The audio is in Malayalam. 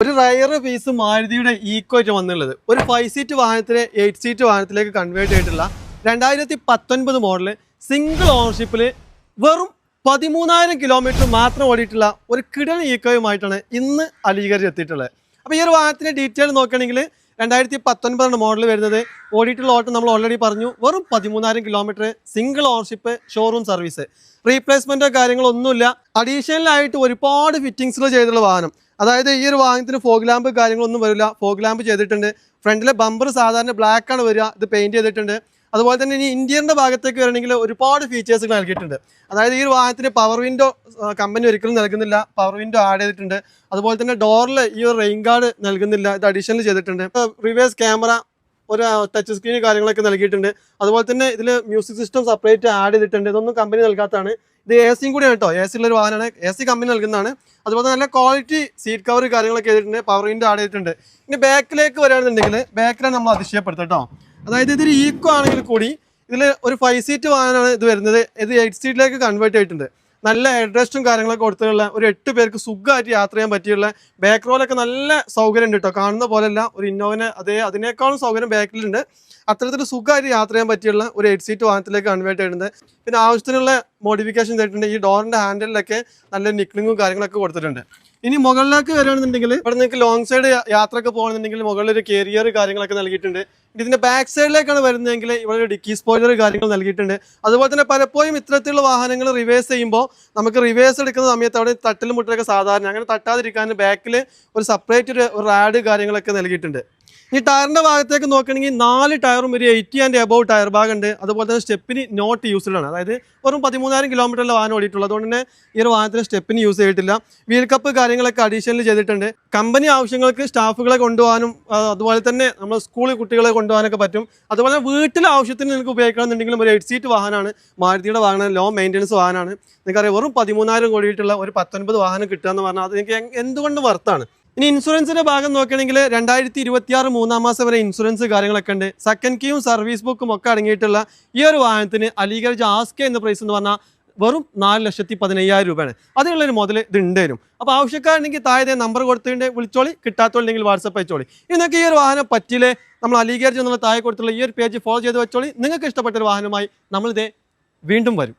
ഒരു റയർ പീസ് മാരുതിയുടെ ഈക്കോ വന്നുള്ളത് ഒരു ഫൈവ് സീറ്റ് വാഹനത്തിലെ എയ്റ്റ് സീറ്റ് വാഹനത്തിലേക്ക് കൺവേർട്ട് ചെയ്തിട്ടുള്ള രണ്ടായിരത്തി പത്തൊൻപത് മോഡൽ സിംഗിൾ ഓണർഷിപ്പിൽ വെറും പതിമൂന്നായിരം കിലോമീറ്റർ മാത്രം ഓടിയിട്ടുള്ള ഒരു കിടൻ ഈക്കോയുമായിട്ടാണ് ഇന്ന് അലീഗഡ് എത്തിയിട്ടുള്ളത്. അപ്പോൾ ഈ ഒരു വാഹനത്തിന്റെ ഡീറ്റെയിൽ നോക്കുകയാണെങ്കിൽ രണ്ടായിരത്തി പത്തൊൻപതാണ് മോഡൽ വരുന്നത്. ഓടിയിട്ടുള്ള ഓട്ടം നമ്മൾ ഓൾറെഡി പറഞ്ഞു. വെറും പതിമൂന്നായിരം kilometre single ownership showroom service റീപ്ലേസ്മെന്റോ കാര്യങ്ങളൊന്നുമില്ല അഡീഷണലായിട്ട് ഒരുപാട് ഫിറ്റിങ്സുകൾ ചെയ്തിട്ടുള്ള വാഹനം. അതായത് ഈ ഒരു വാഹനത്തിന് ഫോഗ് ലാമ്പ് കാര്യങ്ങളൊന്നും വരില്ല. ഫോഗ് ലാമ്പ് ചെയ്തിട്ടുണ്ട്. ഫ്രണ്ടിലെ ബമ്പർ സാധാരണ ബ്ലാക്ക് ആണ് വരിക. ഇത് പെയിന്റ് ചെയ്തിട്ടുണ്ട്. അതുപോലെ തന്നെ ഇനി ഇന്ത്യന്റെ ഭാഗത്തേക്ക് വരണമെങ്കിൽ ഒരുപാട് ഫീച്ചേഴ്സ് നൽകിയിട്ടുണ്ട്. അതായത് ഈ വാഹനത്തിന് പവർ വിൻഡോ കമ്പനി ഒരിക്കലും നൽകുന്നില്ല. പവർ വിൻഡോ ആഡ് ചെയ്തിട്ടുണ്ട്. അതുപോലെ തന്നെ ഡോറിൽ ഈ ഒരു റെയിൻ ഗാർഡ് നൽകുന്നില്ല. ഇത് അഡീഷണൽ ചെയ്തിട്ടുണ്ട്. റിവേഴ്സ് ക്യാമറ ഒരു ടച്ച് സ്ക്രീൻ കാര്യങ്ങളൊക്കെ നൽകിയിട്ടുണ്ട്. അതുപോലെ തന്നെ ഇതിൽ മ്യൂസിക് സിസ്റ്റം സെപ്പറേറ്റ് ആഡ് ചെയ്തിട്ടുണ്ട്. ഇതൊന്നും കമ്പനി നൽകാത്തതാണ്. ഇത് എ സിയും കൂടിയാണ് കേട്ടോ എ സി ഉള്ള ഒരു വാഹനമാണ്. എ സി കമ്പനി നൽകുന്നതാണ്. അതുപോലെ നല്ല ക്വാളിറ്റി സീറ്റ് കവർ കാര്യങ്ങളൊക്കെ ചെയ്തിട്ടുണ്ട്. പവർ വിൻഡോ ആഡ് ചെയ്തിട്ടുണ്ട്. ഇനി ബാക്കിലേക്ക് വരികയാണെന്നുണ്ടെങ്കിൽ ബാക്കിലാണ് നമ്മൾ അതിശയപ്പെടുത്തുക കേട്ടോ അതായത് ഇതൊരു ഈക്കോ ആണെങ്കിൽ കൂടി ഇതിൽ ഒരു ഫൈവ് സീറ്റ് വാഹനമാണ് ഇത് വരുന്നത്. ഇത് എയ്റ്റ് സീറ്റിലേക്ക് കൺവേർട്ട് ചെയ്തിട്ടുണ്ട്. നല്ല അഡ്രസ്റ്റും കാര്യങ്ങളൊക്കെ കൊടുത്തിട്ടുള്ള ഒരു എട്ട് പേർക്ക് സുഖമായിട്ട് യാത്ര ചെയ്യാൻ പറ്റിയുള്ള ബാക്ക് റോലൊക്കെ നല്ല സൗകര്യം ഉണ്ട് കേട്ടോ കാണുന്ന പോലെയല്ല ഒരു ഇന്നോവിന് അതേ അതിനേക്കാളും സൗകര്യം ബാക്കിലുണ്ട് അത്തരത്തിൽ സുഖമായിട്ട് യാത്ര ചെയ്യാൻ പറ്റിയുള്ള ഒരു എയ്റ്റ് സീറ്റ് വാഹനത്തിലേക്ക് കൺവേർട്ട് ചെയ്യുന്നത് പിന്നെ ആവശ്യത്തിനുള്ള മോഡിഫിക്കേഷൻ ചെയ്തിട്ടുണ്ട്. ഈ ഡോറിന്റെ ഹാൻഡിലൊക്കെ നല്ല നിക്ലിങ്ങും കാര്യങ്ങളൊക്കെ കൊടുത്തിട്ടുണ്ട്. ഇനി മുകളിലേക്ക് വരികയാണെന്നുണ്ടെങ്കിൽ ഇവിടെ നിങ്ങൾക്ക് ലോങ് സൈഡ് യാത്രയൊക്കെ പോകണമെന്നുണ്ടെങ്കിൽ മുകളിൽ ഒരു കേരിയർ കാര്യങ്ങളൊക്കെ നൽകിയിട്ടുണ്ട്. ഇതിന്റെ ബാക്ക് സൈഡിലേക്കാണ് വരുന്നതെങ്കിൽ ഇവിടെ ഒരു ഡിക്കി സ്പോയിലർ കാര്യങ്ങൾ നൽകിയിട്ടുണ്ട്. അതുപോലെ തന്നെ പലപ്പോഴും ഇത്തരത്തിലുള്ള വാഹനങ്ങൾ റിവേഴ്സ് ചെയ്യുമ്പോൾ നമുക്ക് റിവേഴ്സ് എടുക്കുന്ന സമയത്ത് അവിടെ തട്ടിലും മുട്ടിലൊക്കെ സാധാരണ. അങ്ങനെ തട്ടാതിരിക്കാൻ ബാക്കിൽ ഒരു സെപ്പറേറ്റ് ഒരു റാഡ് കാര്യങ്ങളൊക്കെ നൽകിയിട്ടുണ്ട്. ഈ ടയറിന്റെ ഭാഗത്തേക്ക് നോക്കുകയാണെങ്കിൽ നാല് ടയറും ഒരു എയ്റ്റി ആൻഡ് എബവ് ടയർ ഭാഗം ഉണ്ട് അതുപോലെ തന്നെ സ്റ്റെപ്പിന് നോട്ട് യൂസ്ഡ് ആണ്. അതായത് വെറും പതിമൂന്നായിരം കിലോമീറ്ററിലെ വാഹനം ഓടിയിട്ടുള്ളത് അതുകൊണ്ട് തന്നെ ഈ ഒരു വാഹനത്തിന് സ്റ്റെപ്പിന് യൂസ് ചെയ്തിട്ടില്ല. വീൽ കപ്പ് കാര്യങ്ങളൊക്കെ അഡീഷണൽ ചെയ്തിട്ടുണ്ട്. കമ്പനി ആവശ്യങ്ങൾക്ക് സ്റ്റാഫുകളെ കൊണ്ടുപോകാനും അതുപോലെ തന്നെ നമ്മൾ സ്കൂളിൽ കുട്ടികളെ കൊണ്ടുപോകാനൊക്കെ പറ്റും. അതുപോലെ തന്നെ വീട്ടിലെ ആവശ്യത്തിന് നിങ്ങൾക്ക് ഉപയോഗിക്കണമെന്നുണ്ടെങ്കിലും ഒരു എയ്റ്റ് സീറ്റ് വാഹനമാണ്. മാരുതിയുടെ വാഹനം ലോ മെയിന്റനൻസ് വാഹനമാണ്. നിങ്ങൾക്കറിയാം വെറും പതിമൂന്നായിരം കോടിയിട്ടുള്ള ഒരു പത്തൊൻപത് വാഹനം കിട്ടുക എന്ന് പറഞ്ഞാൽ അത് നിങ്ങൾക്ക് എ- എന്തുകൊണ്ട് വർത്താണ് ഇനി ഇൻഷുറൻസിന്റെ ഭാഗം നോക്കുകയാണെങ്കിൽ രണ്ടായിരത്തി ഇരുപത്തി ആറ് മൂന്നാം മാസം വരെ ഇൻഷുറൻസ് കാര്യങ്ങളൊക്കെ ഉണ്ട്. സെക്കൻഡ് കീയും സർവീസ് ബുക്കും ഒക്കെ അടങ്ങിയിട്ടുള്ള ഈ ഒരു വാഹനത്തിന് അലീഗഡ് ആസ്കെ എന്ന പ്രൈസ് എന്ന് പറഞ്ഞാൽ വെറും നാല് ലക്ഷത്തി പതിനയ്യായിരം രൂപയാണ്. അതിനുള്ളൊരു മുതൽ ഇത് ഉണ്ടായിരുന്നു അപ്പോൾ ആവശ്യക്കാരുണ്ടെങ്കിൽ താഴെ നമ്പർ കൊടുത്തിട്ടുണ്ട്. വിളിച്ചോളി കിട്ടാത്തോളില്ലെങ്കിൽ വാട്സപ്പ് അയച്ചോളി. നിങ്ങൾക്ക് ഈ ഒരു വാഹനം പറ്റില്ലേ നമ്മൾ അലീഗഡ് എന്നുള്ള താഴെ കൊടുത്തുള്ള ഈ ഒരു പേജ് ഫോളോ ചെയ്ത് വെച്ചോളി. നിങ്ങൾക്ക് ഇഷ്ടപ്പെട്ട ഒരു വാഹനമായി നമ്മളിതേ വീണ്ടും വരും.